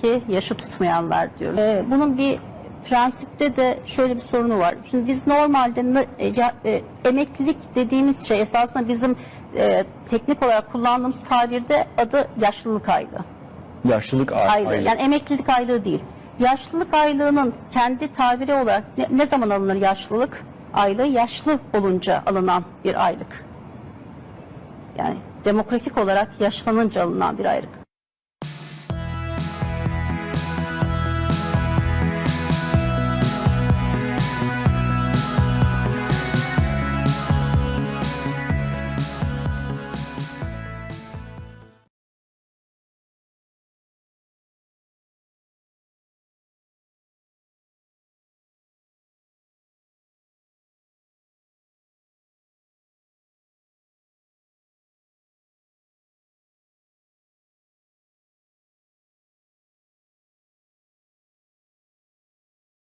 ki yaşı tutmayanlar diyoruz. Ee, bunun bir prensipte de şöyle bir sorunu var. Şimdi biz normalde e, e, emeklilik dediğimiz şey esasında bizim e, teknik olarak kullandığımız tabirde adı yaşlılık aylığı. Yaşlılık Aylığı. aylığı. Yani emeklilik aylığı değil. Yaşlılık aylığının kendi tabiri olarak ne, ne zaman alınır yaşlılık aylığı? Yaşlı olunca alınan bir aylık. Yani demografik olarak yaşlanınca alınan bir aylık.